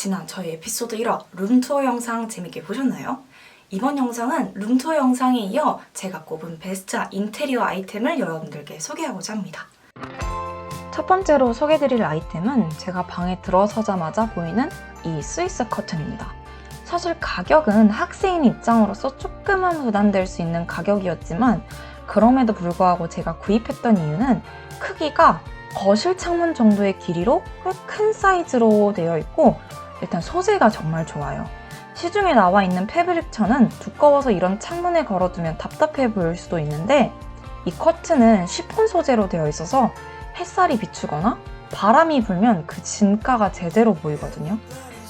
지난 저희 에피소드 1화 룸투어 영상 재밌게 보셨나요? 이번 영상은 룸투어 영상에 이어 제가 꼽은 베스트 인테리어 아이템을 여러분들께 소개하고자 합니다. 첫 번째로 소개드릴 아이템은 제가 방에 들어서자마자 보이는 이 스위스 커튼입니다. 사실 가격은 학생인 입장으로서 조금은 부담될 수 있는 가격이었지만 그럼에도 불구하고 제가 구입했던 이유는 크기가 거실 창문 정도의 길이로 꽤 큰 사이즈로 되어 있고 일단 소재가 정말 좋아요. 시중에 나와 있는 패브릭 천은 두꺼워서 이런 창문에 걸어두면 답답해 보일 수도 있는데 이 커튼은 시폰 소재로 되어 있어서 햇살이 비추거나 바람이 불면 그 진가가 제대로 보이거든요.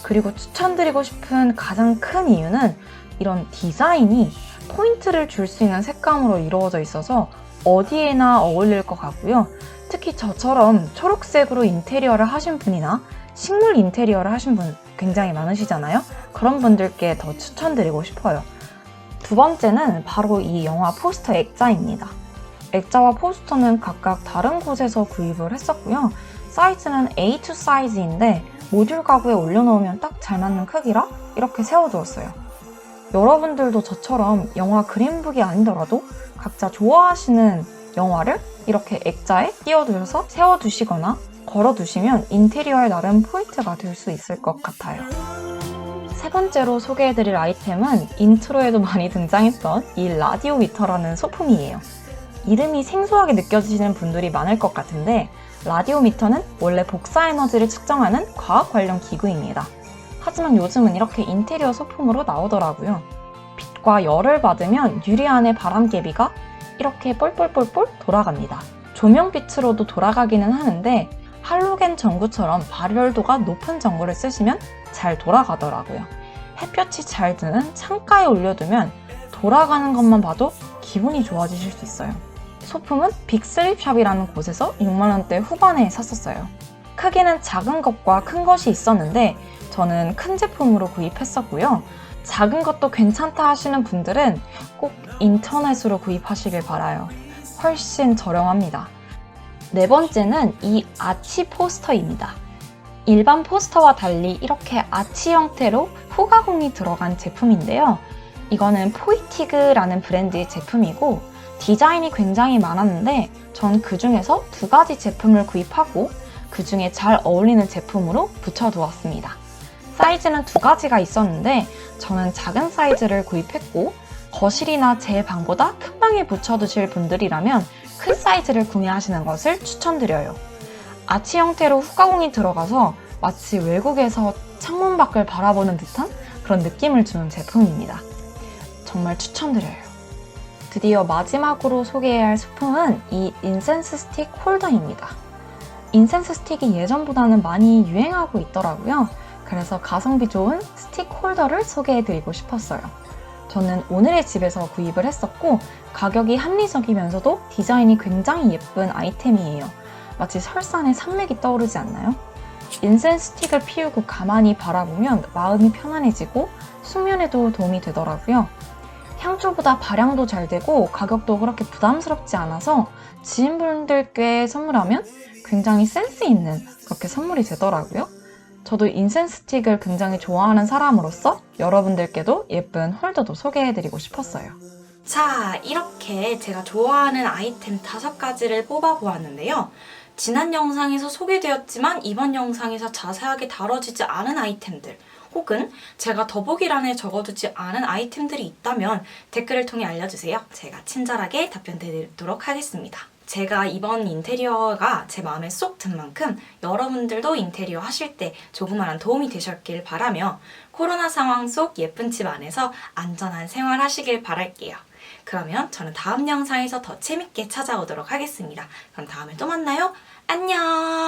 그리고 추천드리고 싶은 가장 큰 이유는 이런 디자인이 포인트를 줄 수 있는 색감으로 이루어져 있어서 어디에나 어울릴 것 같고요. 특히 저처럼 초록색으로 인테리어를 하신 분이나 식물 인테리어를 하신 분 굉장히 많으시잖아요. 그런 분들께 더 추천드리고 싶어요. 두 번째는 바로 이 영화 포스터 액자입니다. 액자와 포스터는 각각 다른 곳에서 구입을 했었고요. 사이즈는 A2 사이즈인데 모듈 가구에 올려놓으면 딱 잘 맞는 크기라 이렇게 세워두었어요. 여러분들도 저처럼 영화 그린북이 아니더라도 각자 좋아하시는 영화를 이렇게 액자에 끼워두셔서 세워두시거나 걸어두시면 인테리어에 나름 포인트가 될 수 있을 것 같아요. 세 번째로 소개해드릴 아이템은 인트로에도 많이 등장했던 이 라디오 미터라는 소품이에요. 이름이 생소하게 느껴지시는 분들이 많을 것 같은데 라디오 미터는 원래 복사 에너지를 측정하는 과학 관련 기구입니다. 하지만 요즘은 이렇게 인테리어 소품으로 나오더라고요. 빛과 열을 받으면 유리 안의 바람개비가 이렇게 뻘뻘뻘뻘 돌아갑니다. 조명빛으로도 돌아가기는 하는데 할로겐 전구처럼 발열도가 높은 전구를 쓰시면 잘 돌아가더라고요. 햇볕이 잘 드는 창가에 올려두면 돌아가는 것만 봐도 기분이 좋아지실 수 있어요. 소품은 빅슬립샵이라는 곳에서 6만원대 후반에 샀었어요. 크기는 작은 것과 큰 것이 있었는데 저는 큰 제품으로 구입했었고요. 작은 것도 괜찮다 하시는 분들은 꼭 인터넷으로 구입하시길 바라요. 훨씬 저렴합니다. 네 번째는 이 아치 포스터입니다. 일반 포스터와 달리 이렇게 아치 형태로 후가공이 들어간 제품인데요. 이거는 포이티그라는 브랜드의 제품이고 디자인이 굉장히 많았는데 전 그 중에서 두 가지 제품을 구입하고 그 중에 잘 어울리는 제품으로 붙여두었습니다. 사이즈는 두 가지가 있었는데 저는 작은 사이즈를 구입했고 거실이나 제 방보다 큰 방에 붙여두실 분들이라면 큰 사이즈를 구매하시는 것을 추천드려요. 아치 형태로 후가공이 들어가서 마치 외국에서 창문 밖을 바라보는 듯한 그런 느낌을 주는 제품입니다. 정말 추천드려요. 드디어 마지막으로 소개해야 할 소품은 이 인센스 스틱 홀더입니다. 인센스 스틱이 예전보다는 많이 유행하고 있더라고요. 그래서 가성비 좋은 스틱 홀더를 소개해드리고 싶었어요. 저는 오늘의 집에서 구입을 했었고 가격이 합리적이면서도 디자인이 굉장히 예쁜 아이템이에요. 마치 설산의 산맥이 떠오르지 않나요? 인센스 스틱을 피우고 가만히 바라보면 마음이 편안해지고 숙면에도 도움이 되더라고요. 향초보다 발향도 잘 되고 가격도 그렇게 부담스럽지 않아서 지인분들께 선물하면 굉장히 센스 있는 그렇게 선물이 되더라고요. 저도 인센스 스틱을 굉장히 좋아하는 사람으로서 여러분들께도 예쁜 홀더도 소개해드리고 싶었어요. 자, 이렇게 제가 좋아하는 아이템 다섯 가지를 뽑아보았는데요. 지난 영상에서 소개되었지만 이번 영상에서 자세하게 다뤄지지 않은 아이템들 혹은 제가 더보기란에 적어두지 않은 아이템들이 있다면 댓글을 통해 알려주세요. 제가 친절하게 답변 드리도록 하겠습니다. 제가 이번 인테리어가 제 마음에 쏙 든 만큼 여러분들도 인테리어 하실 때 조그마한 도움이 되셨길 바라며 코로나 상황 속 예쁜 집 안에서 안전한 생활 하시길 바랄게요. 그러면 저는 다음 영상에서 더 재밌게 찾아오도록 하겠습니다. 그럼 다음에 또 만나요. 안녕!